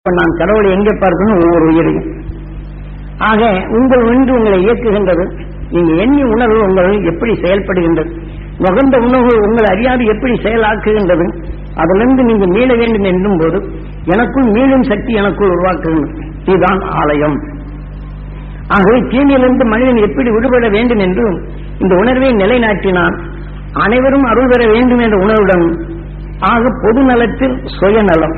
இப்ப நான் கடவுளை எங்கே பார்க்கணும்? ஒவ்வொரு உயிரையும். ஆக உங்கள் ஒன்று உங்களை இயக்குகின்றது. நீங்க எண்ணி உணர்வு உங்கள் எப்படி செயல்படுகின்றது. நுகர்ந்த உணவு உங்களை அறியாது எப்படி செயலாக்குகின்றது. அதிலிருந்து நீங்க மீள வேண்டும் என்னும் போது எனக்குள் மீளும் சக்தி எனக்குள் உருவாக்குகின்றது இதுதான் ஆலயம். ஆகவே தீமையிலிருந்து மனிதன் எப்படி விடுபட வேண்டும் என்றும் இந்த உணர்வை நிலைநாட்டினான். அனைவரும் அருள் பெற வேண்டும் என்ற உணர்வுடன் ஆக பொது நலத்தில் சுயநலம்.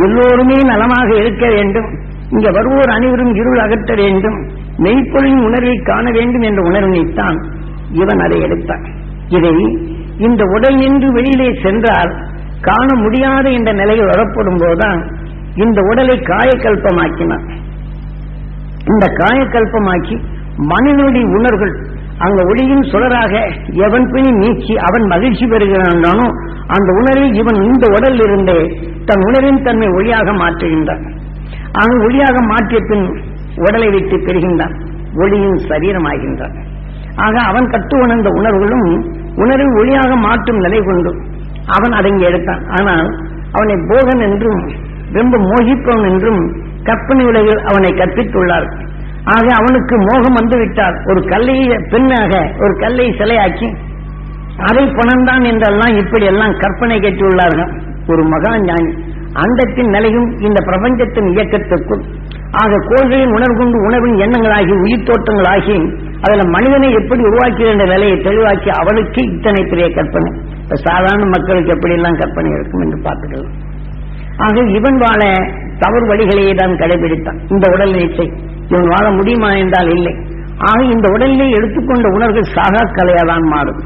எல்லோருமே நலமாக இருக்க வேண்டும். இங்க வருவோர் அனைவரும் இருள் அகற்ற வேண்டும். மெய்ப்பொழின் உணர்வை காண வேண்டும் என்ற உணர்வினைத்தான் இவன் அதை எடுத்தான். இதை இந்த உடல் நின்று வெளியிலே சென்றால் காண முடியாத என்ற நிலையில் வரப்படும் போதுதான் இந்த உடலை காயக்கல்பமாக்கினான். இந்த காயக்கல்பமாக்கி மனிதனுடைய உணர்வுகள் அங்க ஒளியின் சுடராக எவன் பிணி நீக்கி அவன் மகிழ்ச்சி பெறுகிறானோ அந்த உணர்வில் இவன் இந்த உடலில் இருந்தே தன் உணர்வின் தன்மை ஒளியாக மாற்றுகின்றான். அவன் ஒளியாக மாற்றிய பின் உடலை விட்டு பெறுகின்றான். ஒளியின் சரீரமாகின்றான். ஆக அவன் கற்று உணர்ந்த உணர்வுகளும் உணர்வு ஒளியாக மாற்றும் நிலை கொண்டு அவன் அடங்கி எடுத்தான். ஆனால் அவனை போகன் என்றும் ரொம்ப மோகிப்பவன் என்றும் கற்பனை உலகில் அவனை கற்பித்துள்ளார் ஆக அவனுக்கு மோகம் வந்து விட்டால் ஒரு கல்லை பெண்ணாக ஒரு கல்லை சிலையாக்கி அதை தான் என்றெல்லாம் இப்படி எல்லாம் கற்பனை கேட்டுள்ளார்கள். ஒரு மகா ஞானி. அண்டத்தின் நிலையும் இந்த பிரபஞ்சத்தின் இயக்கத்துக்குள் ஆக கோள்களின் உணர்வு கொண்டு எண்ணங்களாகி உயிர் தோற்றங்களாகி அதில் மனிதனை எப்படி உருவாக்கிற நிலையை தெளிவாக்கி அவனுக்கு இத்தனை பெரிய கற்பனை. சாதாரண மக்களுக்கு எப்படி எல்லாம் கற்பனை இருக்கும் என்று பார்த்துக்கலாம். ஆக இவன் வாழ தவறு வழிகளையே தான் கடைபிடித்தான். இந்த உடல் நீச்சை. இவன் வாழ முடியுமா என்றால் இல்லை. ஆக இந்த உடலிலே எடுத்துக்கொண்ட உணர்வுகள் சாகா கலையாதான் மாறும்.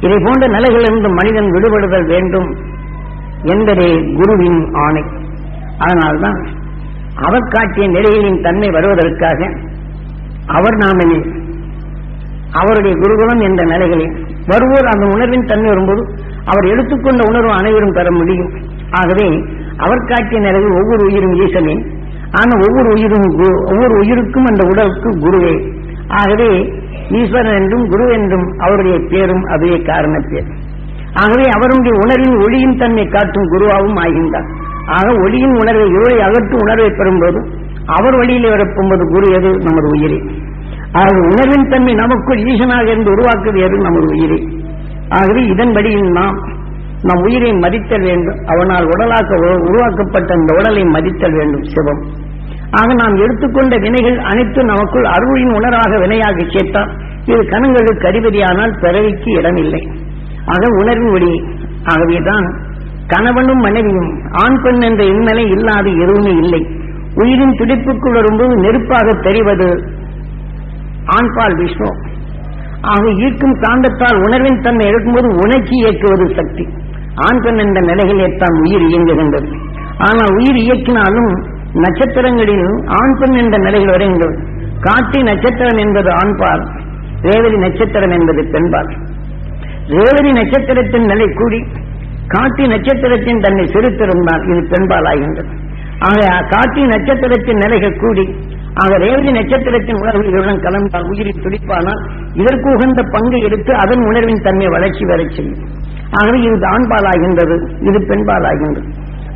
இதை போன்ற நிலைகளிலிருந்து மனிதன் விடுபடுதல் வேண்டும் என்பதே குருவின் ஆணை. அதனால்தான் அவர் காட்டிய நிலைகளின் தன்மை வருவதற்காக அவர் நாமனே அவருடைய குருகுலம் என்ற நிலைகளில் வருவோர் அந்த உணர்வின் தன்மை வரும்போது அவர் எடுத்துக்கொண்ட உணர்வு அனைவரும் பெற முடியும். ஆகவே அவர் காட்டிய நிலையில் ஒவ்வொரு உயிரும் ஈசனின் ஆனால் ஒவ்வொரு உயிரும் ஒவ்வொரு உயிருக்கும் அந்த உடலுக்கு குருவே. ஆகவே ஈஸ்வரன் என்றும் குரு என்றும் அவருடைய பேரும் அதே காரண பேர் ஆகவே அவருடைய உணர்வின் ஒளியின் தன்மை காட்டும் குருவாகவும் ஆகின்றார். ஆக ஒளியின் உணர்வை இருளை அகற்றும் உணர்வை பெறும்போது அவர் வழியில் வரப்போம்போது குரு எது? நமது உயிரே. ஆக உணர்வின் தன்மை நமக்குள் ஈசனாக இருந்து உருவாக்குவது எது? நமது உயிரே. ஆகவே இதன்படியில் நாம் நம் உயிரை மதித்தல் வேண்டும். அவனால் உடலாக உருவாக்கப்பட்ட இந்த உடலை மதித்தல் வேண்டும் சிவம். ஆக நாம் எடுத்துக்கொண்ட வினைகள் அனைத்தும் நமக்குள் அருளின் உணராக வினையாக கேட்டால் இது கணங்களுக்கு அதிபதியானால் பிறவிக்கு இடமில்லை. ஆக உணர்வு ஒளி. ஆகவேதான் கணவனும் மனைவியும் ஆண் பெண் என்ற இன்னலை இல்லாத எதுவுமே இல்லை. உயிரின் துடிப்புக்குள் வரும்போது நெருப்பாக தெரிவது ஆண்பால் விஷ்ணு. ஆக ஈர்க்கும் காந்தத்தால் உணர்வின் தன்மை எடுக்கும்போது உணர்ச்சி இயக்குவது சக்தி. ஆண் பெண் என்ற நிலைகளே தான் உயிர் இயங்குகின்றது. ஆனால் உயிர் இயக்கினாலும் நட்சத்திரங்களில் ஆண் பெண் என்ற நிலைகள் வருகின்றது. காட்டி நட்சத்திரம் என்பது ஆண்பால் ரேவதி நட்சத்திரம் என்பது பெண்பால். ரேவதி நட்சத்திரத்தின் நிலை கூடி காட்டி நட்சத்திரத்தின் தன்னை செலுத்திருந்தால் இது பெண்பால் ஆகின்றது. ஆக காட்டி நட்சத்திரத்தின் நிலைகள் கூடி ஆக ரேவதி நட்சத்திரத்தின் உணர்வு இதனுடன் கலந்தால் உயிரில் துடிப்பானால் இதற்கு உகந்த பங்கு எடுத்து அதன் உணர்வின் தன்மை வளர்ச்சி வரச் செய்யும். ஆகவே இது ஆண்பால் ஆகின்றது இது பெண்பாலாகின்றது.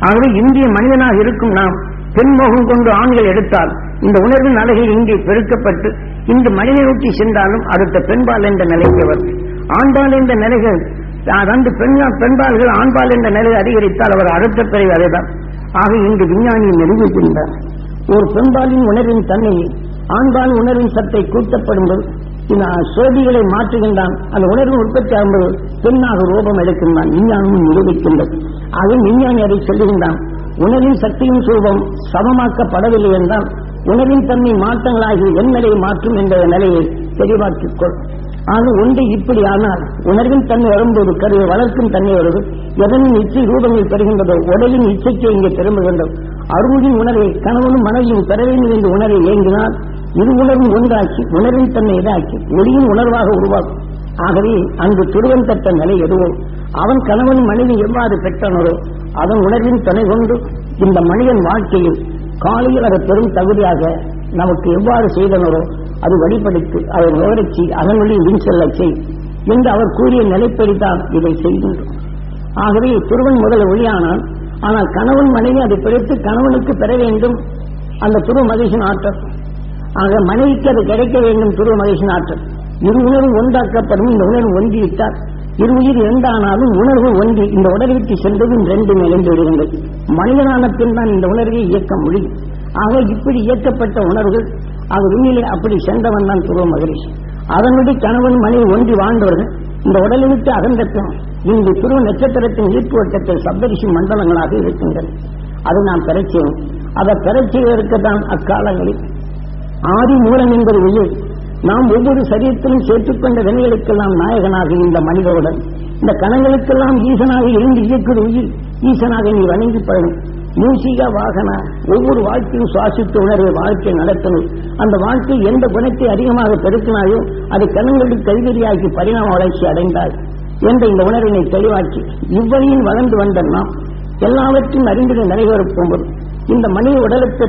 ஆகவே இந்திய மனிதனாக இருக்கும் நாம் பெண்மோகம் கொண்டு ஆண்கள் எடுத்தால் இந்த உணர்வின் அழகில் இங்கே பெருக்கப்பட்டு இந்த மனிதனை நோக்கி சென்றாலும் அடுத்த பெண்பால் என்ற நிலைக்கு வரும். ஆண்பால் என்ற நிலைகள் அதாவது பெண்கள் பெண்பால்கள் ஆண்பால் என்ற நிலை அதிகரித்தால் அவர் அடுத்த பிறகு அதேதான் ஆக இன்று விஞ்ஞானியை நிரூபிக்கின்றார் ஒரு பெண்பாலின் உணர்வின் தன்மையை ஆண்பால் உணர்வின் சத்தை கூட்டப்படும்போது இந்த சோதிகளை மாற்றுகின்றான். அந்த உணர்வு உற்பத்தி ஆகும்போது பெண்ணாக ரூபம் எடுக்கின்றான். விஞ்ஞானமும் நிரூபிக்கின்றது. அது விஞ்ஞானி அதை சொல்லுகின்றான். உணர்வின் சக்தியும் சூபம் சமமாக்கப்படவில்லை என்றால் உணர்வின் தன்மை மாற்றங்களாகி என் நிலையை மாற்றும் என்ற நிலையை தெளிவாக்கிக் கொள். ஆக ஒன்று இப்படி ஆனால் உணர்வின் தன்மை வரும்போது கருவை வளர்க்கும் தன்மை வருது. எதனின் இச்சை ரூபங்கள் பெறுகின்றதோ உடலின் இச்சைக்கு இங்கே திரும்புகின்றது அருளின் உணர்வை கணவனும் மனைவியும் பெற வேண்டும் என்ற உணர்வை ஏங்கினால் இது உணர்வு ஒன்றாக்கி உணர்வில் தன்னை இதாக்கி ஒளியின் உணர்வாக உருவாக்கும் ஆகவே அங்கு துருவன் தட்ட நிலை எதுவோ அவன் கணவன் மனைவி எவ்வாறு பெற்றனரோ அதன் உணர்வின் துணை கொண்டு இந்த மனிதன் வாழ்க்கையில் காலையில் அதை பெரும் தகுதியாக நமக்கு எவ்வாறு செய்தனரோ அது வழிபடுத்தி அதை விவரிச்சு அதன் வழி வின் செல்ல செய் என்று அவர் கூறிய நிலைப்படிதான் இதை செய்கின்றோம். ஆகவே துருவன் முதல் ஒளியானான். ஆனால் கணவன் மனைவி அதை பிடித்து கணவனுக்கு பெற வேண்டும். அந்த துருவ மகிழ்ச்சியின் ஆட்டம் ஆக மனைவிக்கு அது கிடைக்க வேண்டும் துருவ மகிழ்ச்சியின் ஆற்றல் இரு உணர்வு ஒன்றாக்கப்படும் இந்த உணர்வு ஒன்றிவிட்டால் இரு உயிர் இரண்டானாலும் உணர்வு ஒன்றி இந்த உடலை விட்டு சென்றதும் ரெண்டு நிலைந்து விடுகின்றது மனிதனான பின் தான் இந்த உணர்வை இயக்க முடியும். ஆக இப்படி இயக்கப்பட்ட உணர்வுகள் ஆக உண்மையிலே அப்படி சென்றவன் தான் துருவ மகரிஷி அதனுடைய கணவன் மனைவி ஒன்றி வாழ்ந்தவர்கள் இந்த உடலை விட்டு இந்த இங்கு துருவ நட்சத்திரத்தின் ஈர்ப்பு வட்டத்தில் சப்தரிஷி மண்டலங்களாக இருக்கின்றன. அதை நாம் பெறச் அதை பெறச் செய்வதற்கு தான் அக்காலங்களில் ஆதி மூலம் என்பது உயிர் நாம் ஒவ்வொரு சரீரத்திலும் சேர்த்துக்கொண்ட வினைகளுக்கெல்லாம் நாயகனாக இந்த மனிதருடன் இந்த கணங்களுக்கெல்லாம் ஈசனாக இருந்து இயக்குது உயிர். ஈசனாக நீ வணங்கி பழனும் மூசிக வாகனா ஒவ்வொரு வாழ்க்கையும் சுவாசித்து உணர்வு வாழ்க்கை நடத்தணும். அந்த வாழ்க்கை எந்த குணத்தை அதிகமாக பெருக்கினாயோ அது கணங்களுக்கு கல்வியாக்கி பரிணாம வளர்ச்சி அடைந்தாள் என்ற இந்த உணர்வினை தெளிவாக்கி இவ்வழியில் வளர்ந்து வந்த நாம் எல்லாவற்றையும் அறிந்திட நிலைவரப் இந்த மனித உடலுக்கு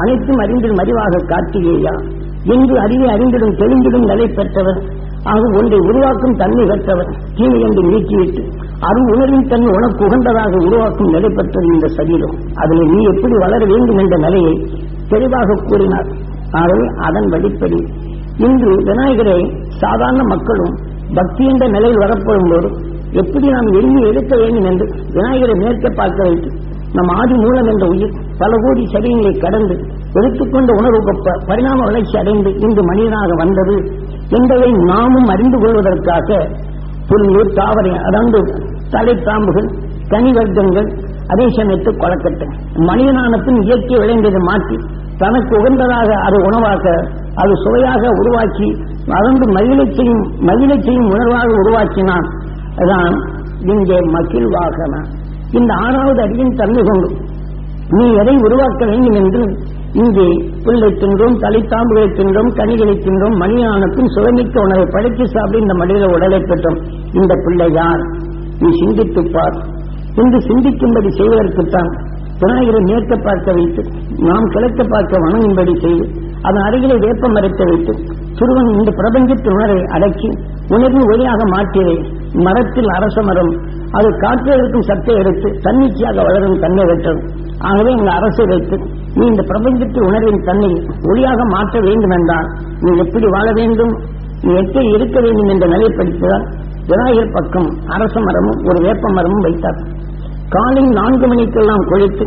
அனைத்தும் அறிந்திடும் அறிவாக காட்டியேயா என்று அறிவை அறிந்திடும் தெளிந்திடும் நிலை பெற்றவர். ஆக ஒன்றை உருவாக்கும் தன்மை பெற்றவர். தீமை என்று நீக்கிவிட்டு அருள் உணர்வின் தன்மை உனக்கு உகந்ததாக உருவாக்கும் நிலை பெற்றது இந்த சரீரம். அதில் நீ எப்படி வளர வேண்டும் என்ற நிலையை தெளிவாக கூறினார். ஆகவே அதன் வழிப்படி இன்று விநாயகரை சாதாரண மக்களும் பக்தி என்ற நிலையில் வரப்படும் போது எப்படி நாம் எண்ணி எடுக்க வேண்டும் என்று விநாயகரை மேற்க பார்க்க வைத்து நம் ஆதி மூலம் என்ற உயிர் பல கோடி சரியங்களை கடந்து எடுத்துக்கொண்ட உணர்வு பரிணாம வளர்ச்சி அடைந்து இன்று மனிதனாக வந்தது என்பதை நாமும் அறிந்து கொள்வதற்காக புல்லு தாவரை அதாவது தலைத்தாம்புகள் கனிவர்க்கங்கள் அதே சமயத்து கொலக்கட்டை. மனிதனானத்தின் இயற்கை விளைந்ததை மாற்றி தனக்கு உகந்ததாக அது உணவாக்க அது சுவையாக உருவாக்கி அதன்று மகிழ்ச்சியும் மகிழ்ச்சியும் உணர்வாக உருவாக்கினான். அதான் இங்கே மகிழ்வாகனான் இந்த ஆறாவது அடியின் தன்மை கொண்டு நீ எதை உருவாக்க வேண்டும் என்று இங்கே புல்லை தின்றோம் தலைத்தாம்புகளை தின்றோம் கனிகளை தின்றோம் மணியானத்தின் சுவைமிக்க உணவை படைத்து சாப்பிட இந்த மனித உடலை பெற்றோம். இந்த பிள்ளை யார்? நீ சிந்தித்துப் பார். என்று சிந்திக்கும்படி செய்வதற்குத்தான் விநாயகரை மேற்க பார்க்க வைத்து நாம் கிழக்க பார்க்க வணங்கும்படி செய்து அதன் அருகிலே வேப்பம் மறைக்க வைத்து சிறுவன் இந்த பிரபஞ்சத்து உணரை அடக்கி உணர்வு ஒளியாக மாற்றியதை மரத்தில் அரச மரம் அது காற்றுவதற்கும் சத்தை எடுத்து தன்னிச்சையாக வளரும் தன்மை பெற்றது. ஆகவே இந்த அரசை வைத்து நீ இந்த பிரபஞ்சத்தில் உணர்வின் தன்னை ஒளியாக மாற்ற வேண்டும் என்றால் நீ எப்படி வாழ வேண்டும்? நீ எப்படி இருக்க வேண்டும் என்ற நிலைப்படுத்தினால் விநாயகர் பக்கம் அரச மரமும் ஒரு வேப்ப மரமும் வைத்தார். காலை நான்கு மணிக்கெல்லாம் குளித்து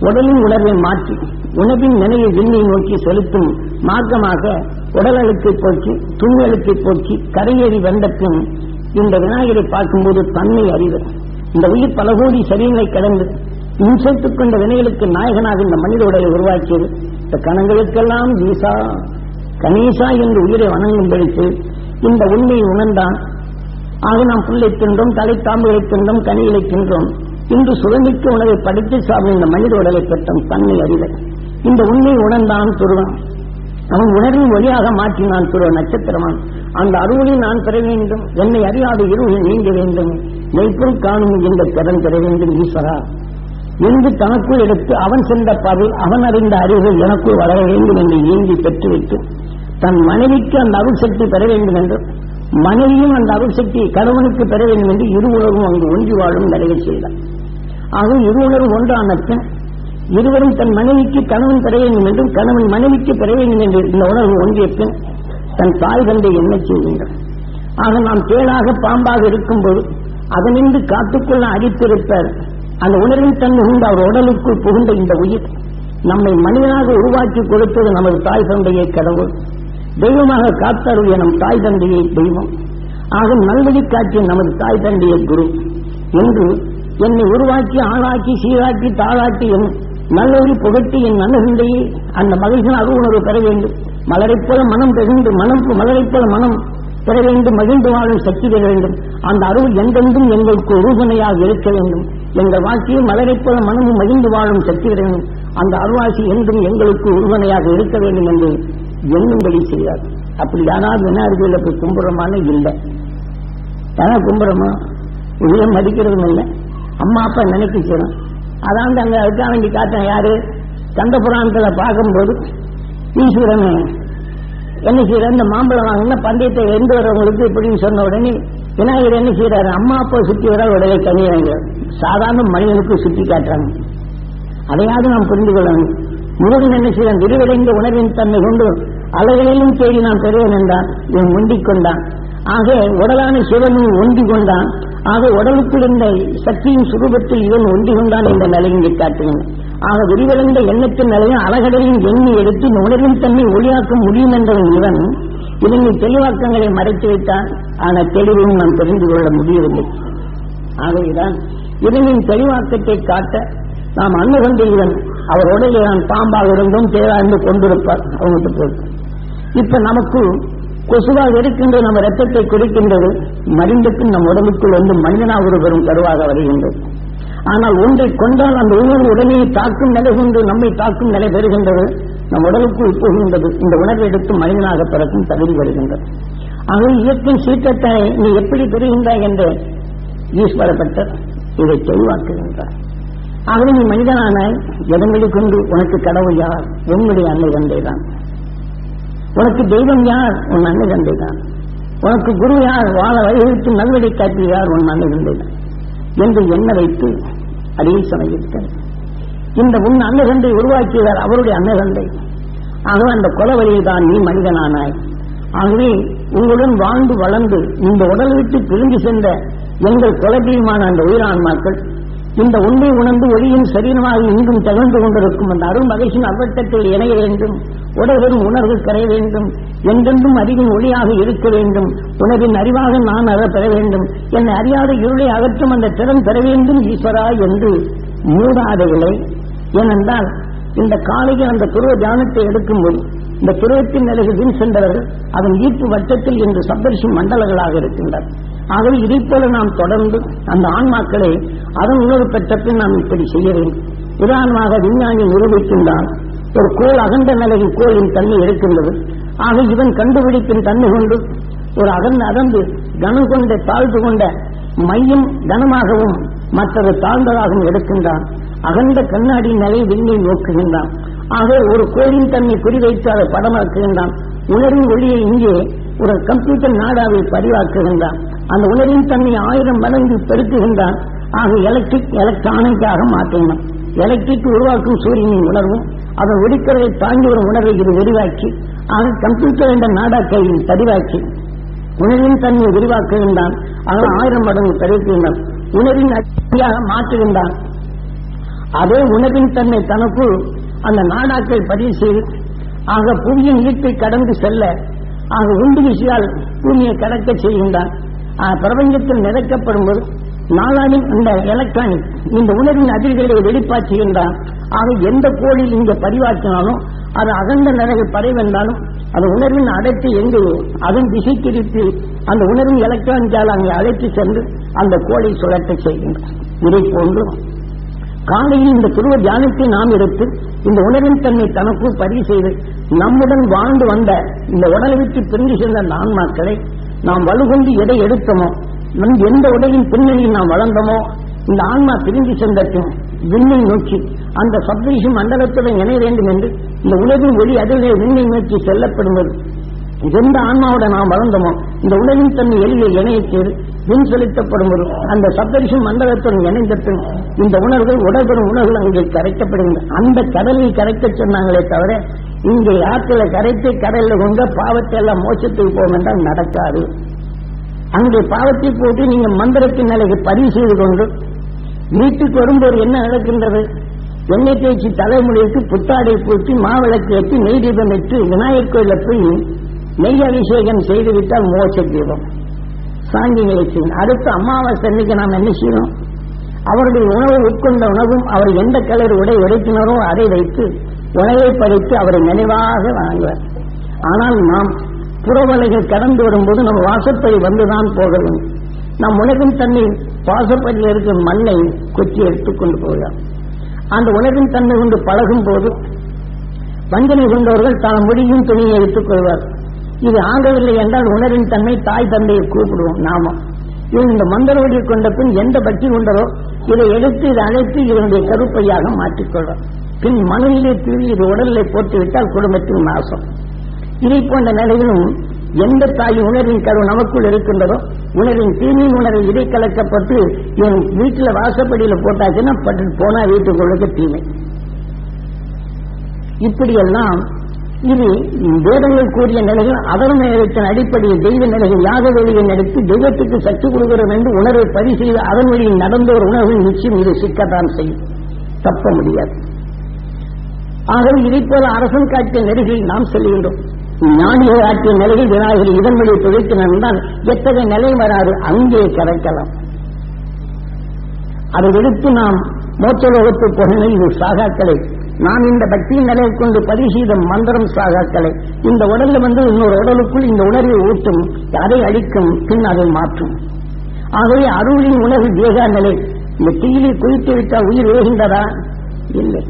உடலின் உணர்வை மாற்றி உணவின் நிலையை விண்ணை நோக்கி செலுத்தும் மார்க்கமாக உடலழுக்கை போக்கி துணியழுக்கை போக்கி கரையேறி வந்த பின் இந்த விநாயகரை பார்க்கும்போது தன்னை அறிவர் இந்த உயிர் பல கோடி சரீரங்களை கடந்து இன்சைத்துக் கொண்ட வினைகளுக்கு நாயகனாக இந்த மனித உடலை உருவாக்கியது. இந்த கணங்களுக்கெல்லாம் ஈசா கணேசா என்று உயிரை வணங்கும் வணங்கும்படித்து இந்த உண்மையை உணர்ந்தான். ஆக நாம் புல்லை தின்றோம் தலைத்தாம்புகளை தின்றோம் கனிகளை தின்றோம். இன்று சுதமிக்க உணவை படித்து சாப்பிடும் இந்த மனித உடலை பெற்றோம் தன்னை அறிவை. இந்த உண்மை உணர்ந்தான் துருவன். அவன் உணர்வின் வழியாக மாற்றினான் துருவ நட்சத்திரமான். அந்த அருளை நான் பெற வேண்டும். என்னை அறியாத இருளில் நீங்க வேண்டும். மெய்ப்பும் காணும் இந்த திறன் பெற வேண்டும் ஈஸ்வரா. என்று தனக்குள் எடுத்து அவன் சென்ற பாதையில் அவன் அறிந்த அறிவு எனக்குள் வளர வேண்டும் என்று ஏங்கி வைத்து தன் மனைவிக்கு அந்த அருள் சக்தி பெற வேண்டும் என்று மனைவியும் அந்த அருள் சக்தியை கணவனுக்கு பெற வேண்டும் என்று இரு உணர்வும் அங்கு ஒன்றி வாழும் நிலையை செய்தார். ஆக இரு உணர்வு ஒன்றான பின் இருவரும் தன் மனைவிக்கு கணவன் பெற வேண்டும் என்றும் கணவன் மனைவிக்கு பெற வேண்டும் என்று இந்த உணர்வு ஒன்றிய பின் தன் தாய் தந்தை என்ன செய்கின்றனர்? ஆக நாம் தேனாக பாம்பாக இருக்கும்போது அதனின்று காத்துக்கொள்ள அடித்திருப்பார் அந்த உணர்வின் தன்மை உண்டு. அவர் உடலுக்குள் புகுந்த இந்த உயிர் நம்மை மனிதனாக உருவாக்கி கொடுத்தது நமது தாய் தந்தையை கடவுள். தெய்வமாக காத்தருளிய நம் தாய் தந்தையை தெய்வம். ஆக நல்வழி காட்டிய நமது தாய் தந்தையை குரு என்று என்னை உருவாக்கி ஆளாக்கி சீராக்கி தாளாக்கி என் நல்லொரு புகட்டி என் நன்னகுந்தையை அந்த மகிழ்ச்சியின் அருவுணர்வு பெற வேண்டும். மலரைப் போல மனம் பெகுந்து மனம் மலரைப் போல மனம் பெற வேண்டும் மகிழ்ந்து வாழும் சக்தி பெற வேண்டும். அந்த அருள் எங்கெங்கும் எங்களுக்கு உறுதுணையாக இருக்க வேண்டும். எங்கள் வாழ்க்கையில் மலரைப் போல மனமும் மகிழ்ந்து வாழும் சக்தி பெற வேண்டும். அந்த அருவாசி என்றும் எங்களுக்கு உறுதுணையாக இருக்க வேண்டும் என்று எண்ணும்படி செய்யாது அப்படி ஆனால் என்ன அருகில் போய் கும்பிடுறமான இல்லை. ஏன்னா கும்பிடுறோமா? உயிரம் மதிக்கிறதும் இல்லை. அம்மா அப்பா நினைக்கிறோம் அதான் அங்க அதுக்காக வேண்டி காட்டேன் யாரு? கந்த புராணத்துல பார்க்கும்போது ஈஸ்வரன் என்ன செய்யற இந்த மாம்பழம் வாங்கினா பந்தயத்தை எந்த வரவங்களுக்கு இப்படின்னு சொன்ன உடனே விநாயகர் என்ன செய்யறாரு? அம்மா அப்பா சுற்றி வர உடலை தனியாங்க சாதாரண மனிதனுக்கு சுற்றி காட்டுறாங்க. அதையாவது நாம் புரிந்து கொள்ளணும். முருகன் என்ன செய்யறான்? விரிவடைந்த உணர்வின் தன்மை கொண்டு அலைகளிலும் தேடி நான் பெறுவேன் என்றான். இவன் முண்டிக் கொண்டான் ஆக உடலான சிவனும் ஒன்றி கொண்டான் ஆக உடலுக்குள் இருந்த சக்தியின் சுரூபத்தில் இவன் ஒன்றி கொண்டான் என்ற நிலையை இங்கே காட்டுகிறான் ஆக விரிவடைந்த எண்ணத்தின் நிலையும் அலகடலின் எண்ணி எடுத்து உணர்வின் தன்மை ஒளியாக்க முடியும் என்றவன் இவன். இவனின் தெளிவாக்கங்களை மறைத்து வைத்தான். ஆனால் தெளிவையும் நாம் தெரிந்து கொள்ள முடியவில்லை. ஆகவேதான் இவனின் தெளிவாக்கத்தை காட்ட நாம் அண்ணகொண்ட இவன். அவர் உடலில் நான் பாம்பாக இருந்தும் தேவாய்ந்து கொண்டிருப்பார். அவங்ககிட்ட போய் இப்ப நமக்கு கொசுவாக இருக்கின்ற நம்ம ரத்தத்தை குடிக்கின்றது மறிந்த நம் உடலுக்குள் வந்து மனிதனாக ஒரு பெரும் கருவாக வருகின்றது. ஆனால் ஒன்றை கொண்டால் அந்த உணர்வு உடனே தாக்கும் நிலை கொண்டு நம்மை தாக்கும் நிலை பெறுகின்றது. நம் உடலுக்குள் போகின்றது. இந்த உணர்வை எடுத்து மனிதனாக பிறக்கும் தகுதி வருகின்றது. ஆகவே இயற்கை சீற்றத்தை நீ எப்படி பெறுகின்றாய் என்று ஈஸ்வரப்பட்டர் இதை தெளிவாக்குகின்றார். ஆகவே நீ மனிதனான இடங்களை கொண்டு உனக்கு கடவுள் யார்? உன்னுடைய அன்னை தந்தைதான். உனக்கு தெய்வம் யார்? உன் அன்னை தந்தைதான். உனக்கு குரு யார்? வாழ வழிவிட்டு நல்வழி காட்டி யார்? உன் அன்னை தந்தைதான். என்று எண்ண வைத்து அடியில் சமயித்தார் இந்த உன் அன்னை தந்தை உருவாக்கியவர் அவருடைய அன்னை தந்தை ஆகவே அந்த கொலவழியில் தான் நீ மனிதனானாய். ஆகவே உங்களுடன் வாழ்ந்து வளர்ந்து இந்த உடல் விட்டு பிரிந்து சென்ற எங்கள் கொலபியமான அந்த உயிரான்மாக்கள் இந்த உண்மை உணர்ந்து ஒளியின் சரீரமாக இங்கும் தகழ்ந்து கொண்டிருக்கும் அந்த அருள் மகிழ்ச்சியின் அவ்வட்டத்தில் இணைய வேண்டும். உடலும் உணர்வு கரைய வேண்டும். என்றென்றும் அறிவின் ஒளியாக இருக்க வேண்டும். உணவின் அறிவாக நான் அற பெற வேண்டும். என்னை அறியாத இருளை அகற்றும் அந்த திறன் பெற வேண்டும் ஈஸ்வரா என்று மூடாதவில்லை. ஏனென்றால் இந்த காலையில் அந்த துருவ தியானத்தை எடுக்கும்போது இந்த துருவத்தின் நிலையில் பின் சென்றவர்கள் அதன் ஈர்ப்பு வட்டத்தில் இன்று சப்தரிசி மண்டலங்களாக இருக்கின்றனர். ஆகவே இதை போல நாம் தொடர்ந்து அந்த ஆன்மாக்களை அதன் உணவு பெற்ற பின் நாம் இப்படி செய்ய வேண்டும் உதாரணமாக விஞ்ஞானி நிரூபிக்கின்றான் ஒரு கோல் அகண்ட நிலையில் கோளின் தன்மை இருக்கின்றது ஆக இவன் கண்டுபிடிப்பின் தன்மை கொண்டு ஒரு அகன் அகந்து கனம் கொண்ட தாழ்ந்து கொண்ட மையம் கனமாகவும் மற்றது தாழ்ந்ததாகவும் எடுக்கின்றான். அகண்ட கண்ணாடி நிலை விண்ணை நோக்குகின்றான். ஆக ஒரு கோளின் தன்மை குறிவைத்து அதை படமாக்குகின்றான். உணர்வின் ஒளியை இங்கே ஒரு கம்ப்யூட்டர் நாடாவில் பதிவாக்குகின்றான். அந்த உணர்வின் தன்னை ஆயிரம் மடங்கு பெருக்குகின்றான். ஆக எலக்ட்ரிக் எலக்ட்ரானிக்காக மாற்றினான். எலக்ட்ரிக் உருவாக்கும் சூரியனின் உணர்வும் அதன் ஒளிக்கரை தாங்கி வரும் உணர்வை இது விரிவாக்கி ஆக கம்ப்யூட்டர் என்ற நாடாக்கையில் பதிவாக்கி உணர்வின் தன்மையை விரிவாக்குகின்றான். அதனால் ஆயிரம் மடங்கு பெருக்குகின்றான். உணர்வின் அடியாக மாற்றுகின்றான். அதே உணர்வின் தன்மை தனக்குள் அந்த நாடாக்கள் பதிவு செய்து ஆக புவியின் ஈர்ப்பை கடந்து செல்ல ஆக உண்டு விசையால் பூமியை கடக்க செய்கின்றான். பிரபஞ்சத்தில் நிறைக்கப்படும் போது நாளானின் இந்த எலக்ட்ரானிக் இந்த உணர்வின் அதிர்களை வெளிப்பாச்சுகின்றான் ஆக எந்த கோளில் இங்க பதிவாக்கினாலும் அது அகந்த நிலைகள் பறைவென்றாலும் அந்த உணர்வின் அடர்த்தி எங்கு அதன் திசை திருப்பி அந்த உணர்வின் எலக்ட்ரானிக்கால் அங்கே அழைத்து சென்று அந்த கோளை சுழற்ற செய்கின்றான். இதை போன்று காலையில் இந்த துருவ தியானத்தை நாம் எடுத்து இந்த உணர்வின் தன்மை தனக்குள் பதிவு செய்து நம்முடன் வாழ்ந்து வந்த இந்த உடலை விட்டு பிரிந்து சென்ற நான்மாக்களை நாம் வலுகொண்டு எதை எடுத்தோமோ நம் எந்த உடலின் பின்னணியில் நாம் வளர்ந்தோமோ இந்த ஆன்மா திரும்பி சென்றட்டும் விண்ணை நோக்கி அந்த சப்தரிஷி மண்டலத்துடன் இணைய வேண்டும் என்று இந்த உலகின் ஒளி அதிலே விண்ணை நோக்கி செல்லப்படுவது. எந்த ஆன்மாவோட நாம் வளர்ந்தோமோ இந்த உலகின் தன்மை எளிய இணையச் செய்து விண் செலுத்தப்படும் ஒரு அந்த சப்தரிஷி மண்டலத்துடன் இணைந்த பின் இந்த உணர்வுகள் உடல்பெறும் உணர்வுகள் அங்கே கரைக்கப்படுகின்றன. அந்த கடலில் கரைக்க சொன்னாங்களே தவிர இங்கே ஆற்றில கரைத்து கடலில் கொண்ட பாவத்தை எல்லாம் மோசத்துக்கு போமென்றால் நடக்காது. அங்கே பாவத்தை போட்டு நீங்க மந்திரத்தின் நிலைக்கு பதிவு செய்து கொண்டு வீட்டுக்கு வரும்போது என்ன நடக்கின்றது? எண்ணெய் தேய்ச்சி தலைமுடிக்கு புத்தாடை பூட்டி மாவிளக்கு ஏற்றி நெய் தீபம் இட்டு விநாயகர் கோயில போய் நெய் அபிஷேகம் செய்துவிட்டால் மோட்ச தீபம். சாங்கி நிகழ்ச்சி அடுத்து அமாவாசை அன்னைக்கு நாம் என்ன செய்யணும்? அவருடைய உணவை உட்கொண்ட உணவும் அவர் எந்த கலர் உடை உடைக்கினரோ அதை வைத்து உலகை படைத்து அவரை நினைவாக வாங்குவார். ஆனால் நாம் புறவலைகள் கடந்து வரும்போது நம்ம வாசப்படி வந்துதான் போக வேண்டும் நம் உலகின் தன்னை வாசப்படியில் இருக்கிற மண்ணை கொச்சி எடுத்துக்கொண்டு போகலாம். அந்த உலகின் தன்மை கொண்டு பழகும் போது வஞ்சனை கொண்டவர்கள் தான் முடியும் துணியை எடுத்துக் கொள்வார். இது ஆகவில்லை என்றால் உணரின் தன்மை தாய் தந்தையை கூப்பிடுவோம் நாம. இவன் இந்த மந்திரவடியை கொண்ட பின் எந்த பக்தி கொண்டதோ இதை எடுத்து இதை அழைத்து இதனுடைய கருப்பையாக மாற்றிக்கொள்வார் பின் மனதிலே தூவி இது உடலிலே போட்டுவிட்டால் குடும்பத்தின் நாசம். இதை போன்ற நிலையிலும் எந்த தாய் உணர்வின் கரு நமக்குள் இருக்கின்றதோ உணர்வின் தீமையின் உணர்வு இதை கலக்கப்பட்டு என் வீட்டில் வாசப்படியில் போட்டாச்சுன்னா பட்டு போனா வீட்டுக்குள்ளது தீமை. இப்படியெல்லாம் இது வேதங்கள் கூறிய நிலைகள் அதர்ம நேரத்தின் அடிப்படையில் தெய்வ நிலைகள் யாக வெளியை நடத்தி தெய்வத்துக்கு சக்தி கொடுக்கிறோம் என்று உணர்வை பதிவு செய்து அதன் வழியில் நடந்த ஒரு உணர்வு நிச்சயம் இது சிக்கத்தான் செய்யும். தப்ப முடியாது. ஆகவே இதைப் போல அரசன் காட்டிய நெறிகளில் நாம் செல்கின்றோம் ஞானிகள் ஆட்டிய நிலையில் விநாயகர் இதன் வழி துவைத்தினால் எத்தகைய நிலை வராது அங்கே கரைக்கலாம் அதை எடுத்து நாம் மோச்சலோகத்து போகணும் இது சாகாக்களை. நாம் இந்த பக்தியின் நிலையை கொண்டு பரிசீத மந்திரம் சாகாக்களை. இந்த உடல்ல வந்து இன்னொரு உடலுக்குள் இந்த உணர்வை ஊட்டும் அதை அழிக்கும் பின் அதை மாற்றும். ஆகவே அருளின் உணர்வு தேகா நிலை இந்த தீயிலே குறித்து விட்டால் உயிர் வேகின்றதா? இல்லை.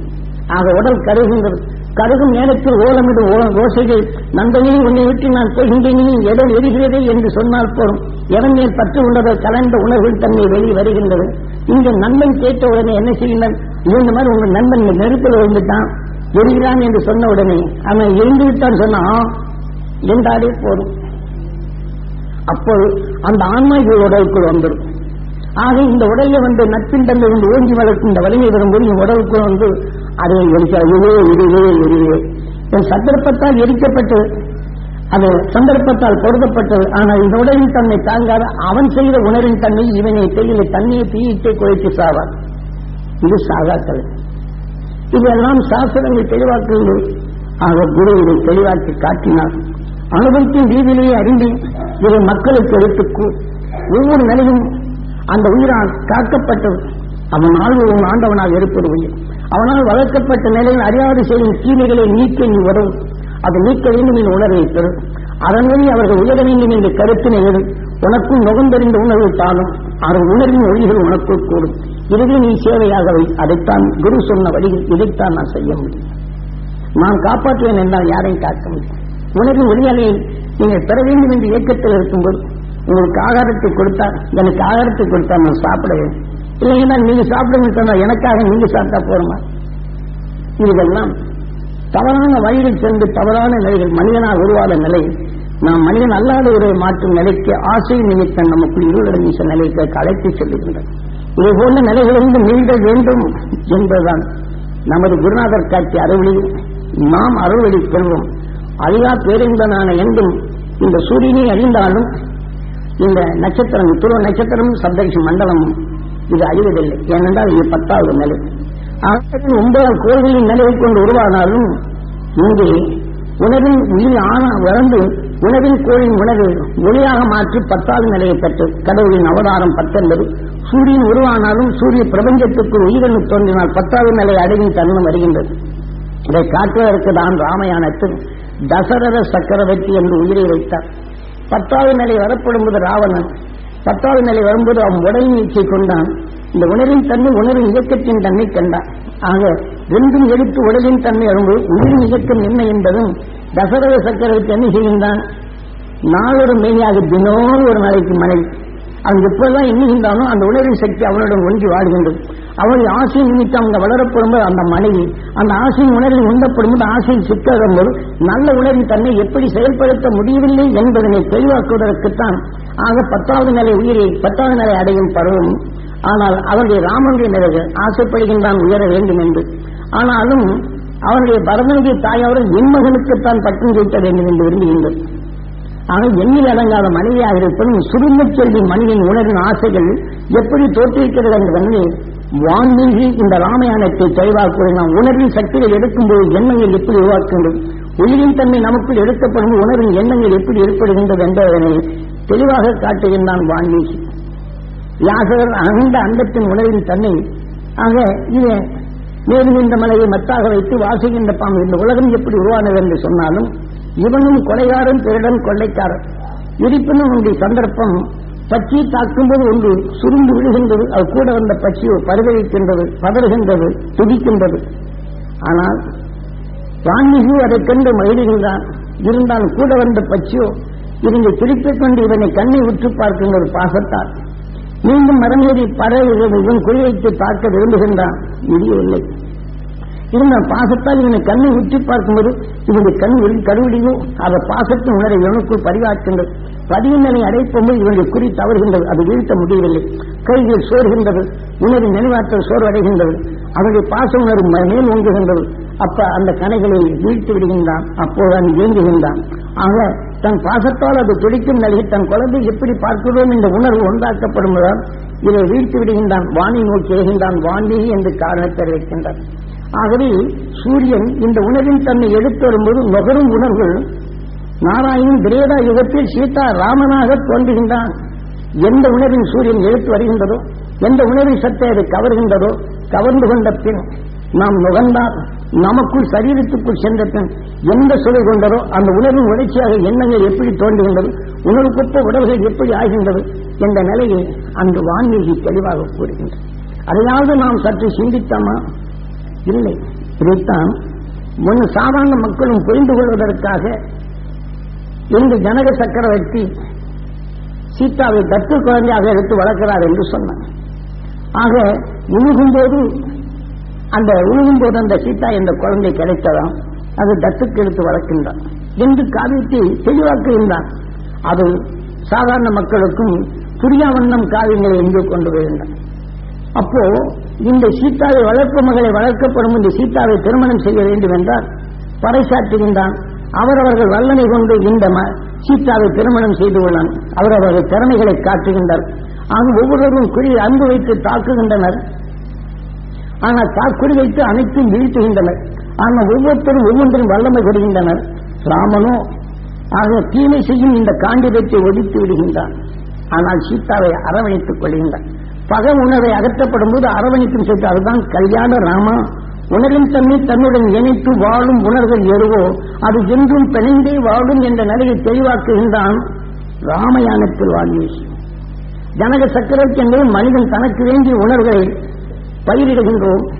ஆக உடல் கருகின்றது கருகும் நேரத்தில் ஓலமிடும் ஓலம் ஓசைகள் நந்தனே உன்னை விட்டு நான் போகின்றேனே எடல் எரிகிறதே என்று சொன்னால் போதும். எவன் மேல் பற்று உள்ளதோ கலந்த உணர்வுகள் தன்னை வெளியே வருகின்றது. இந்த நண்பன் கேட்ட உடனே என்ன செய்யுங்கள்? இந்த மாதிரி உங்க நண்பன் நெருப்பில் விழுந்துட்டான் எரிகிறான் என்று சொன்ன உடனே அவன் எழுந்து விட்டான் சொன்னா என்றாலே போதும். அப்போது அந்த ஆன்மா உடலுக்குள் வந்துடும். ஆக இந்த உடல்ல வந்து நட்பின் தந்தை வந்து ஓங்கி வளர்க்கும் இந்த வலிமை வரும்போது இந்த உடலுக்குள் வந்து அதை எரிக்க இதுவே இதுவே என் சந்தர்ப்பத்தால் எரிக்கப்பட்டு அது சந்தர்ப்பத்தால் பொருத்தப்பட்டது ஆனால் இந்த உடலின் தன்மை தாங்காத. அவன் செய்த உணரின் தன்மை இவனை தெரியல தண்ணியை தீயிட்டு குறைத்து சாவார் இது சாகாக்கள். இதெல்லாம் சாஸ்திரங்கள் தெளிவாக்குகிறது. ஆக குரு இதை தெளிவாக்கி காட்டினார். அனுபவத்தின் ரீதியிலேயே அறிந்து இதை மக்களுக்கு எடுத்துக்கு ஒவ்வொரு நிலையும் அந்த உயிரால் காக்கப்பட்டது அவன் ஆழ்வன் ஆண்டவனாக இருப்பது உயிர். அவனால் வளர்க்கப்பட்ட நிலையில் அறியாத செய்யும் தீமைகளை நீக்க நீ வரும் அதை நீக்க வேண்டும் என்று உணர்வை பெறும் அதன் வழி அவர்கள் உயர வேண்டும் என்ற கருத்தினை உனக்கும் நுகர்ந்தறிந்த உணர்வு தானும் அவர்கள் உணர்வின் ஒளிகள் உனக்கு கூடும். இதுவே நீ சேவையாகவே. அதைத்தான் குரு சொன்ன வழியில் இதைத்தான் நான் செய்ய முடியும். நான் காப்பாற்றுவேன் என்றால் யாரையும் காக்க முடியும். உணர்வின் ஒளியாலே நீங்கள் பெற வேண்டும் என்ற இயக்கத்தில் இருக்கும்போது உங்களுக்கு ஆகாரத்தை கொடுத்தா எனக்கு ஆகாரத்தை கொடுத்தா நான் சாப்பிடுவேன் இல்லைன்னா நீங்க சாப்பிடுங்க சொன்னா எனக்காக நீங்க சாப்பிட்டா போறோமா இதெல்லாம் தவறான வழியில் சென்று தவறான நிலைகள் மனிதனால் உருவாத நிலை நாம் மனிதன் அல்லாத ஒரு மாற்றும் நிலைக்கு ஆசை நிமித்தம் நமக்குள் இருளடங்கிய நிலைக்கு அழைத்து செல்லுகின்றன இது போன்ற நிலைகளிலிருந்து நீண்ட வேண்டும் என்பதுதான் நமது குருநாதர் காட்சி அறுவழியும் நாம் அறுவழி செல்வோம். அதிகா பேரின்பனான என்றும் இந்த சூரியனை அறிந்தாலும் இந்த நட்சத்திரம் துருவ நட்சத்திரமும் சப்தரிஷி மண்டலமும் இது அழிவதில்லை ஏனென்றால் இது பத்தாவது நிலை. ஆகவே ஒன்பதாம் கோள்களின் நிலையை கொண்டு உருவானாலும் இங்கே உணவின் உயிர் ஆன வளர்ந்து உணவின் கோளின் உணவை ஒளியாக மாற்றி பத்தாவது நிலையை பெற்று கடவுளின் அவதாரம் பத்தொன்பது. சூரியன் உருவானாலும் சூரிய பிரபஞ்சத்துக்கு உயிரணு தோன்றினால் பத்தாவது நிலை அடைவின் தன்மை வருகின்றது. இதை காட்டுவதற்கு தான் ராமயானத்தில் தசரத சக்கரவர்த்தி என்று உயிரை வைத்தார். பத்தாவது நிலை வரப்படும்போது ராவணன் பத்தாவது நிலை வரும்போது அவன் உடல் நீச்சை கொண்டான். இந்த உணரின் தன்மை உணரின் இயக்கத்தின் தன்மை கண்டான். ஆக ரெண்டும் எடுத்து உடலின் தன்மை வரும்போது உயிரின் இயக்கம் என்ன என்பதும் தசரத சக்கரவர்த்தி என்ன செய்கின்றான்? நாளொரு மெய்யாக தினமும் ஒரு நாளைக்கு மனைவி. அவன் எப்போதான் எண்ணுகின்றானோ அந்த உணர்வின் சக்தி அவனுடன் ஒன்றி வாழ்கின்றது. அவனுடைய ஆசை நிமித்தம் வளரப்படும் போது அந்த மனைவி அந்த ஆசையின் உணர்வில் உண்டப்படும்போது ஆசையில் சிக்கப்படும்போது நல்ல உணர்வின் தன்னை எப்படி செயல்படுத்த முடியவில்லை என்பதனை தெளிவாக்குவதற்குத்தான் ஆக பத்தாவது நிலை உயிரை பத்தாவது நிலை அடையும் பருவம். ஆனால் அவருடைய ராமனுடைய நிலைகள் ஆசைப்படுகின்றான் உயர வேண்டும் என்று. ஆனாலும் அவனுடைய பரதனுடைய தாயாரும் என் மகனுக்குத்தான் பட்டம் வைக்க வேண்டும் என்று விரும்புகின்றது. ஆக எண்ணில் அடங்காத மனைவியாக இருப்பதும் சுருங்கச் செல்வி மனிதன் உணர்வின் ஆசைகள் எப்படி தோற்றுவிக்கிறது என்று வான்மீகி இந்த ராமயானத்தை தெளிவாக்குவது நாம் உணர்வின் சக்திகள் எடுக்கும்போது எண்ணங்கள் எப்படி உருவாக்குகின்றது? உயிரின் தன்மை நமக்குள் எடுக்கப்படும் உணர்வின் எண்ணங்கள் எப்படி ஏற்படுகின்றது என்பதனை தெளிவாக காட்டுகின்றான் வான்மீகி. வியாசகர் அகந்த அண்டத்தின் உணர்வின் தன்மை ஆக இது மேலும் இந்த மலையை மத்தாக வைத்து வாசுகின்ற பாம்பு இந்த உலகம் எப்படி உருவானது என்று சொன்னாலும் இவனும் கொலைகாரன் திருடன் கொள்ளைக்காரன். இருப்பினும் உங்கள் சந்தர்ப்பம் பச்சியை தாக்கும்போது ஒன்று சுருண்டு விழுகின்றது அது கூட வந்த பச்சியோ பரிதவிக்கின்றது பதறுகின்றது துடிக்கின்றது. ஆனால் வான்மிகு அதை கண்டு மகிழ்கின்றான் இருந்தாலும் கூட வந்த பச்சியோ இருந்து திருப்பிக் கொண்டு இவனை கண்ணை உற்று பார்க்கின்ற ஒரு பாசத்தால். மீண்டும் மரமேறி பறவை இவன் குறிவைத்து பார்க்க விரும்புகின்றான் முடியவில்லை இருந்த பாசத்தால் இவனை கண்ணை உற்றி பார்க்கும்போது இவனுடைய கண் வெளி கருவிடியோ அதை பாசத்தின் உணரை இவனுக்குள் பரிவாற்றுங்கள் பதியின் நிலை அடைப்பும்போது இவனுடைய குறி தவறுகின்றது. அது வீழ்த்த முடியவில்லை. கைகள் சோறுகின்றது உணரின் நினைவாற்றல் சோர்வடைகின்றது. அவருடைய பாச உணர்வு மேல் ஓங்குகின்றது. அப்ப அந்த கணைகளை வீழ்த்து விடுகின்றான். அப்போது அவன் இயங்குகின்றான் ஆக தன் பாசத்தால் அது துடிக்கும் நிலையில் தன் குழந்தை எப்படி பார்க்கிறோம் என்ற உணர்வு ஒன்றாக்கப்படுவதால் இதை வீழ்த்தி விடுகின்றான். வாணி நோக்கி எழுகின்றான் வாணி என்று காரணத்தை தெரிவிக்கின்றான் ஆகவே சூரியன் இந்த உணர்வின் தன்னை எடுத்து வரும்போது நுகரும் உணர்வு நாராயணன் திரேதா யுகத்தில் சீதா ராமனாக தோன்றுகின்றான். எந்த உணர்வின் சூரியன் எடுத்து வருகின்றதோ எந்த உணர்வு சத்தை அது கவர்கின்றதோ கவர்ந்து கொண்ட பின் நாம் நுகர்ந்தால் நமக்குள் சரீரத்துக்குள் சென்ற பின் எந்த சுவை கொண்டதோ அந்த உணர்வு உணர்ச்சியாக எண்ணங்கள் எப்படி தோன்றுகின்றது உணர்வுக்கொப்ப உடல்கள் எப்படி ஆகின்றது என்ற நிலையை அந்த வான்மீகி தெளிவாக கூறுகின்றது அதையாவது நாம் சற்று சிந்தித்தோமா? இல்லை. இதைத்தான் முன் சாதாரண மக்களும் புரிந்து கொள்வதற்காக இந்த ஜனக சக்கரவர்த்தி சீதாவை தத்து குழந்தையாக எடுத்து வளர்க்கிறார் என்று சொன்னார். ஆக உழுகும்போது அந்த உழுகும்போது அந்த சீதா என்ற குழந்தை கிடைத்ததாம். அது தத்துக்கு எடுத்து வளர்க்கின்றான். என்று காவியத்தை தெளிவாக்குகின்றான் அது சாதாரண மக்களுக்கும் புரியாவண்ணம் காவியங்களை எங்கே கொண்டு போயிருந்தான் அப்போ இந்த சீதாவை வளர்ப்பு மகளை வளர்க்கப்படும் இந்த சீதாவை திருமணம் செய்ய வேண்டும் என்றால் பறைசாற்றுகின்றான். அவரவர்கள் வல்லனை கொண்டு இந்த சீதாவை திருமணம் செய்து கொள்ளான் அவரவர்கள் திறமைகளை காட்டுகின்றார். ஆக ஒவ்வொருவரும் குறி அன்பு வைத்து தாக்குகின்றனர். ஆனால் தாக்குறி வைத்து அனைத்தும் வீழ்த்துகின்றனர். ஆனால் ஒவ்வொருத்தரும் ஒவ்வொன்றும் வல்லமை கொடுகின்றனர் ராமனோ ஆக தீமை செய்யும் இந்த காண்டிபத்தை ஒழித்து விடுகின்றான். ஆனால் சீதாவை அரவணைத்துக் கொள்கின்றான். பக உணர்வை அகற்றப்படும் போது அரவணைக்கும் சேர்த்து அதுதான். கல்யாண ராமா உணரின் தன்மை தன்னுடன் இணைத்து வாழும் உணர்வுகள் எதுவோ அது என்றும் பிணைந்தே வாழும் என்ற நிலையை தெளிவாக்குகின்றான் ராமயானத்தில் வால்மீகி ஜனக சக்கரவர்த்தி என்பது மனிதன் தனக்கு வேண்டிய உணர்வுகளை பயிரிடுகின்றோம்.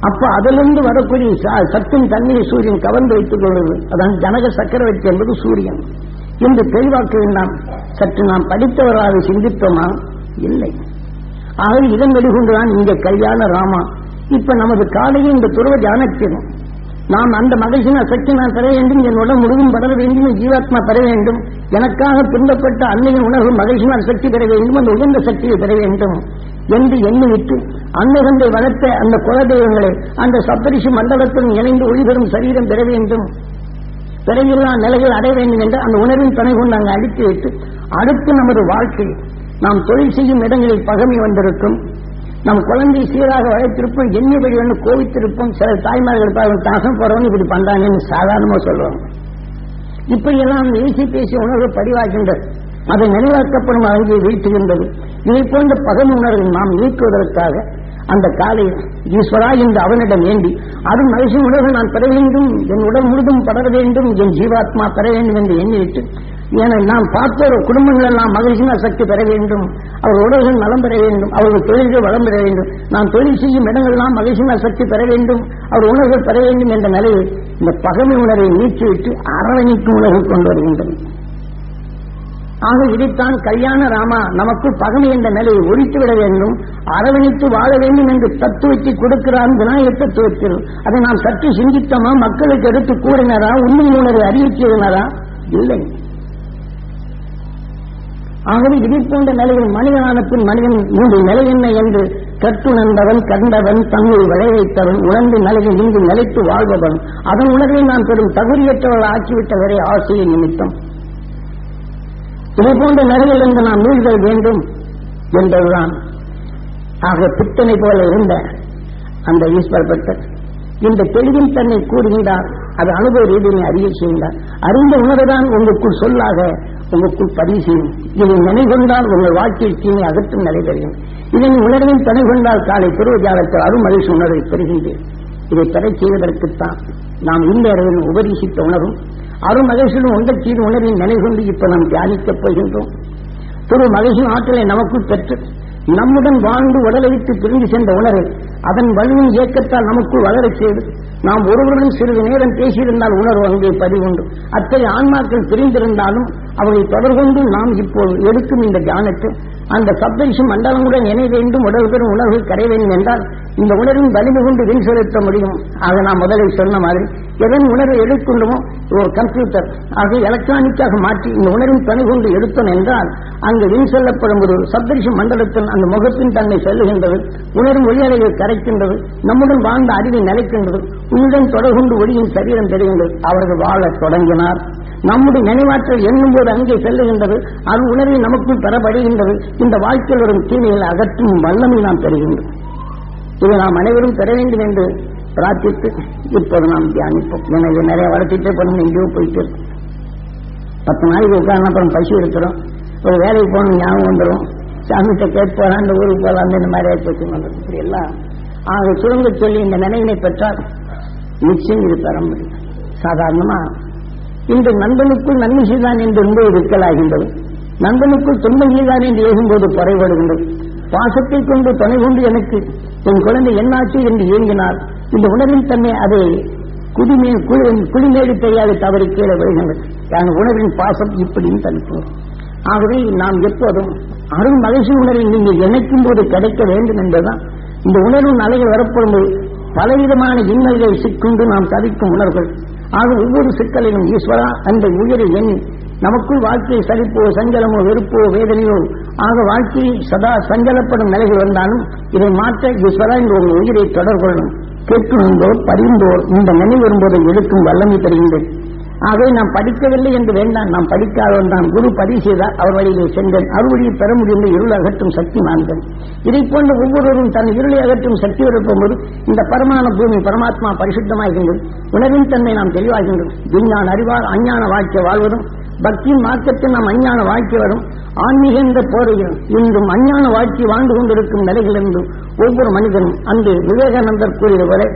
அப்ப அதிலிருந்து வரக்கூடிய ச- சத்தின் தண்ணீரை சூரியன் கவர்ந்து வைத்துக் கொள்வது அதான் ஜனக சக்கரவர்த்தி என்பது சூரியன். என்று தெளிவாக்க வேண்டாம் சற்று நாம் படித்தவராக சிந்தித்தோமா? இல்லை. ஆகவே இதன் வெளிகொண்டுதான் இங்கே கல்யாண ராமா. இப்ப நமது காலையில் இந்த துருவ தியானத்தினும் நாம் அந்த மகிழ்ச்சியின் சக்தி நான் பெற வேண்டும் என் உடல் முழுதும் படர வேண்டும் ஜீவாத்மா பெற வேண்டும். எனக்காக துன்பப்பட்ட அன்னையின் உணர்வு மகிழ்ச்சியின் சக்தி பெற வேண்டும் அந்த உயர்ந்த சக்தியை பெற வேண்டும் என்று எண்ணிவிட்டு அன்னகந்தை வளர்த்த அந்த குலதெய்வங்களை அந்த சப்தரிஷி மண்டலத்துடன் இணைந்து ஒளிபெறும் சரீரம் பெற வேண்டும். பிறவில்லா நிலைகள் அடைய வேண்டும் என்று அந்த உணர்வின் துணை கொண்டு நாங்கள் அடித்து வைத்து அடுத்து நமது வாழ்க்கை நாம் தொழில் செய்யும் இடங்களில் பகமை வந்திருக்கும். நம் குழந்தை சீராக வளர்த்திருப்போம் எண்ணியபடி வந்து கோவித்திருப்போம் சில தாய்மார்கள் பாருங்க தாசம் போறவங்க இப்படி பண்றாங்கன்னு சாதாரணமா சொல்லுவாங்க. இப்ப எல்லாம் ஏசி பேசி உணர்வு பதிவாகின்றது. அதை நினைவாக்கப்படும் அழகிய வீழ்த்துகின்றது இதை போன்ற பகல் உணர்வை நாம் நீக்குவதற்காக அந்த காலை ஈஸ்வரா என்று அவனிடம் வேண்டி அது மகிழ்ச்சி உணர்வு நான் பெற வேண்டும் என் உடல் முழுதும் படர வேண்டும் என் ஜீவாத்மா பெற வேண்டும் என்று எண்ணிவிட்டு ஏனால் நாம் பார்த்த ஒரு குடும்பங்கள் எல்லாம் சக்தி பெற வேண்டும். அவர் உடல்கள் நலம் பெற வேண்டும். அவர்கள் தொழில்கள் வளம் பெற வேண்டும். நாம் தொழில் செய்யும் இடங்கள்லாம் மகிழ்ச்சியின் சக்தி பெற வேண்டும். அவர் உணர்வுகள் பெற வேண்டும் என்ற நிலையில் இந்த பகமை உணர்வை நீக்கிவிட்டு அரவணைக்கும் உணர்வு கொண்டு வருகின்றது. ஆக இதைத்தான் கல்யாண ராமா நமக்கு பகமை என்ற நிலையை ஒழித்துவிட வேண்டும். அரவணைத்து வாழ வேண்டும் என்று தத்துவத்தை கொடுக்கிறான் விநாயகர் தத்துவத்தில். அதை நாம் சற்று சிந்தித்தோமா? மக்களுக்கு எடுத்து கூறினாரா? உண்மை உணர்வை அறிவிச்சிருந்தாரா இல்லை. ஆகவே இதை போன்ற நிலையில் மனிதனான பின் மனிதன் இன்று நிலை என்ன என்று கற்றுணர்ந்தவன் கண்டவன் தன்னை விளைவித்தவன் உணர்ந்து நிலையில் இங்கு நிலைத்து வாழ்பவன். அதன் உணர்வை நான் பெரும் தகுதியற்றவர்கள் ஆக்கிவிட்டவரை ஆசையை நிமித்தம். இதை போன்ற நிலையில் இருந்து நாம் மீள்தல் வேண்டும் என்பதுதான். ஆக பித்தனை போல இருந்த அந்த ஈஸ்வர் பட்டர் இந்த தெளிவின் தன்னை கூறுகின்றார் அது அனுபவ ரீதியை அறிய செய்கின்றார் அறிந்த உணர்வுதான் உங்களுக்குள் சொல்லாக உங்களுக்குள் பதிவு செய்யும். இதை நினைகொண்டால் உங்கள் வாழ்க்கையை தீமை அகற்றும் நடைபெறும் இதன் உணர்வின் துணை கொண்டால் காலை திருவஜாலத்தில் அருமகிழ்ச்சி உணர்வை பெறுகின்றேன். இதை பெறச் செய்வதற்குத்தான் நாம் இந்த அறிவின் உபதேசித்த உணர்வும் அருமகிழ்ச்சியும் ஒன்றைச் செய்து உணர்வின் நினைகொண்டு இப்ப நாம் தியானிக்கப் போகின்றோம். திரு மகிழ்ச்சியின் ஆற்றலை நமக்குள் பெற்று நம்முடன் வாழ்ந்து உடலை விட்டு பிரிந்து சென்ற உணர்வை அதன் வலியின் இயக்கத்தால் நமக்குள் வளரச் செய்து நாம் ஒருவருடன் சிறிது நேரம் பேசியிருந்தால் உணர்வு அங்கே பதிவுண்டு. அத்தகைய ஆன்மாக்கள் பிரிந்திருந்தாலும் அவரை தொடர்கொண்டு நாம் இப்போது எடுக்கும் இந்த தியானத்தை அந்த சப்தரிஷம் மண்டலங்களுடன் இணை வேண்டும் உடல் பெறும் உணர்வு கரை வேண்டும் என்றால் இந்த உணர்வின் வலிமை கொண்டு வின் செலுத்த முடியும். ஆக நான் முதலில் சொன்ன மாதிரி எதன் உணர்வை எடுத்துக்கொண்டுமோ ஒரு கம்ப்யூட்டர் ஆக எலக்ட்ரானிக்காக மாற்றி இந்த உணர்வின் துணை கொண்டு எடுத்தோம் என்றால் அங்கு வின் செல்லப்படும் ஒரு சப்தரிஷம் மண்டலத்தில் அந்த முகத்தின் தன்மை செல்லுகின்றது உணரும் ஒளியலைகள் கரைக்கின்றது நம்முடன் வாழ்ந்த அறிவை நிலைக்கின்றது உன்னுடன் தொடர்கொண்டு ஒளியும் சரீரம் பெறுகின்றது அவர்கள் வாழத் தொடங்கினார். நம்முடைய நினைவாற்றல் எண்ணும் போது அங்கே செல்லுகின்றது. அது உணர்வை நமக்குள் பெறப்படுகின்றது இந்த வாழ்க்கையில் வரும் தீமைகளை அகற்றும் வல்லமை நாம் பெறுகின்றோம். இதை நாம் அனைவரும் பெற வேண்டும் என்று பிரார்த்தித்து இப்போது நாம் தியானிப்போம். எனவே நிறைய வளர்த்திட்டே போனோம் எங்கேயோ போயிட்டு பத்து நாளைக்கு உட்கார்ந்து அப்புறம் பசி இருக்கிறோம் ஒரு வேலைக்கு போகணும் ஞாபகம் வந்துடும் சாமிகிட்ட கேட்போம் அந்த ஊருக்கு போகலாம் இந்த மாதிரி ஆயிடுச்சு இப்படி எல்லாம் ஆக சுருங்க சொல்லி இந்த நினைவினை பெற்றால் நிச்சயம் இது பெற முடியும் சாதாரணமா இந்த நண்பனுக்குள் நன்மை செய்தான் என்று என்பது விற்கலாகின்றது நண்பனுக்குள் துன்பம் செய்தான் என்று ஏகும்போது குறைபடுகின்றது பாசத்தை கொண்டு துணை கொண்டு எனக்கு என் குழந்தை என்னாச்சு? என்று ஏங்கினார் இந்த உணர்வின் தன்மை அதை குடிமே குளி- குளிமேடு தெரியாது தவறி கீழே விழுகின்றது. என் உணர்வின் பாசம் இப்படியும் தனிக்கும் ஆகவே நாம் எப்போதும் அருள் மகிழ்ச்சி உணர்வை நீங்கள் இணைக்கும் போது கிடைக்க வேண்டும் என்பதுதான். இந்த உணர்வின் அலைகள் வரப்படும்போது பலவிதமான இன்னல்களை சிக்கொண்டு நாம் தவிக்கும் உணர்வுகள். ஆக ஒவ்வொரு சிக்கலிலும் ஈஸ்வரா அந்த உயிரை எண்ணி நமக்குள் வாழ்க்கையை சலிப்போ சஞ்சலமோ வெறுப்போ வேதனையோ ஆக வாழ்க்கையில் சதா சஞ்சலப்படும் நிலைகள் வந்தாலும் இதை மாற்ற ஈஸ்வரா என்ற ஒரு உயிரை தொடர்புகளும் கேட்கின்றோர் பறிந்தோர் இந்த நினைவு வரும்போதை எடுக்கும் வல்லமை தருகின்றது ஆகவே நாம் படிக்கவில்லை என்று வேண்டாம் நாம் படிக்காதவன் தான். குரு பதிவு செய்தார் அவர் வழியிலே சென்றேன். அறுவழியை பெற முடியும் இருள் அகற்றும் சக்தி நான்கள் இதை போன்ற ஒவ்வொருவரும் தன் இருளை அகற்றும் சக்தி இருப்போது இந்த பரமான பூமி பரமாத்மா பரிசுத்தமாகின்றது. உணர்வின் தன்மை நாம் தெளிவாகின்றோம் விஞ்ஞான அறிவார் அஞ்ஞான வாழ்க்கை வாழ்வதும் பக்தியின் மார்க்கத்தில் நாம் அஞ்ஞான வாழ்க்கை வரும் ஆன்மீக என்ற போரையும் இன்றும் அஞ்ஞான வாழ்க்கை வாழ்ந்து கொண்டிருக்கும் நிலையிலிருந்து ஒவ்வொரு மனிதனும் அன்று விவேகானந்தர் கூறியது வரை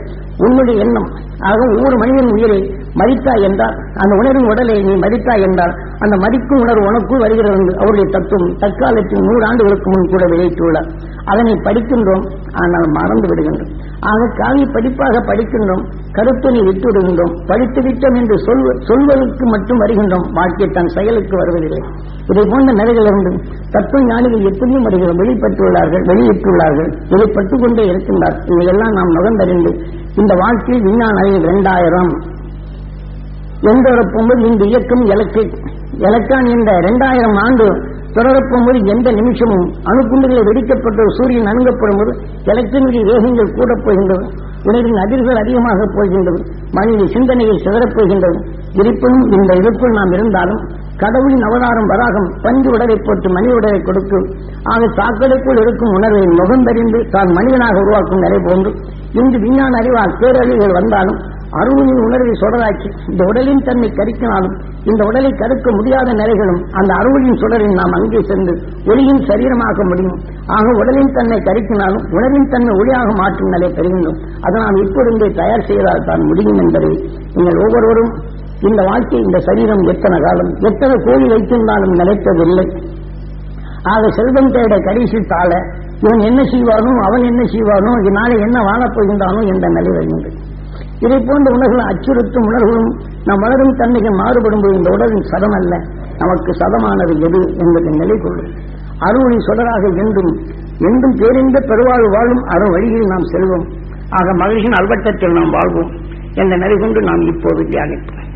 உன்னுடைய எண்ணம் ஆக ஒவ்வொரு மனிதன் உயிரை மதித்தாய் என்றால் அந்த உணர்வின் உடலை நீ மதித்தாய் என்றால் அந்த மதிக்கும் உணர்வு உனக்குள் வருகிறது என்று அவருடைய தத்துவம் தற்காலத்தில் நூறு ஆண்டுகளுக்கு முன் கூட விளைவித்துள்ளார் அதனை படிக்கின்றோம் ஆனால் மறந்து விடுகின்றோம். ஆக காவி படிப்பாக படிக்கின்றோம் கருத்தினை விட்டு விடுகின்றோம் படித்து விட்டோம் என்று சொல்வ சொல்வதற்கு மட்டும் வருகின்றோம் வாழ்க்கை தன் செயலுக்கு வருவதில்லை. இதை போன்ற நிலைகளிலிருந்து தத்துவ ஞானிகள் எத்தனையும் வருகிறோம் வெளிப்பட்டுள்ளார்கள் வெளியிட்டுள்ளார்கள் வெளிப்பட்டுக் கொண்டே இருக்கின்றார் இதையெல்லாம் நாம் நுகர்ந்தறிந்து இந்த வாழ்க்கையில் விஞ்ஞான அறிவு இரண்டாயிரம். எந்தோடு இந்த இயக்கம் எலக்ட்ரிக் எலக்ட்ரான் என்ற இரண்டாயிரம் ஆண்டு தொடரப்போது எந்த நிமிஷமும் அணுகுண்டுகளை வெடிக்கப்பட்ட சூரியன் அணுகப்படும் போது எலக்ட்ரினுடைய வேகங்கள் கூட போகின்றது உணவின் அதிர்வுகள் அதிகமாக போகின்றது. மனித சிந்தனைகள் சிதறப் போகின்றது இருப்பினும் இந்த இதற்குள் நாம் இருந்தாலும் கடவுளின் அவதாரம் வராகம் பஞ்சு உடலை போட்டு மனித உடலை கொடுக்கும் ஆக சாக்கடைக்குள் இருக்கும் உணர்வை முகந்தறிந்து தான் மனிதனாக உருவாக்கும் நிலை போன்று இன்று விஞ்ஞான அறிவால் பேரழிவுகள் வந்தாலும் அருளின் உணர்வை சுடராக்கி இந்த உடலின் தன்மை கரிக்கினாலும் இந்த உடலை கருக்க முடியாத நிலைகளும் அந்த அருளின் சுடரில் நாம் அங்கே சென்று ஒளியின் சரீரமாக்க முடியும். ஆக உடலின் தன்னை கருக்கினாலும் உணர்வின் தன்மை ஒளியாக மாற்றும் நிலை பெறுகின்றோம் அதை நாம் இப்பொழுதே தயார் செய்தால் தான் முடியும் என்பதை நீங்கள் ஒவ்வொருவரும் இந்த வாழ்க்கை இந்த சரீரம் எத்தனை காலம் எத்தனை கோழி வைத்திருந்தாலும் நிலைத்ததில்லை ஆக செல்வம் தேட கடைசி தாழ இவன் என்ன செய்வானோ அவன் என்ன செய்வானோ இதனால என்ன வாழப் போகின்றானோ என்ற நிலை வருகின்றது இதை போன்ற உணர்வுகள் அச்சுறுத்தும் உணர்வுகளும் நம் வளரும் தன்மைகள் மாறுபடும் போது இந்த உடலின் சதம் அல்ல. நமக்கு சதமானது எது என்பதை நிலை கொள்ளும் அருளி சுடராக என்றும் என்றும் பேரிந்த பெருவாழ் வாழும் அருள் வழியில் நாம் செல்வோம். ஆக மகிழ்ச்சியின் அல்வட்டத்தில் நாம் வாழ்வோம். என்ற நிலை கொண்டு நாம் இப்போது தியானிப்போம்.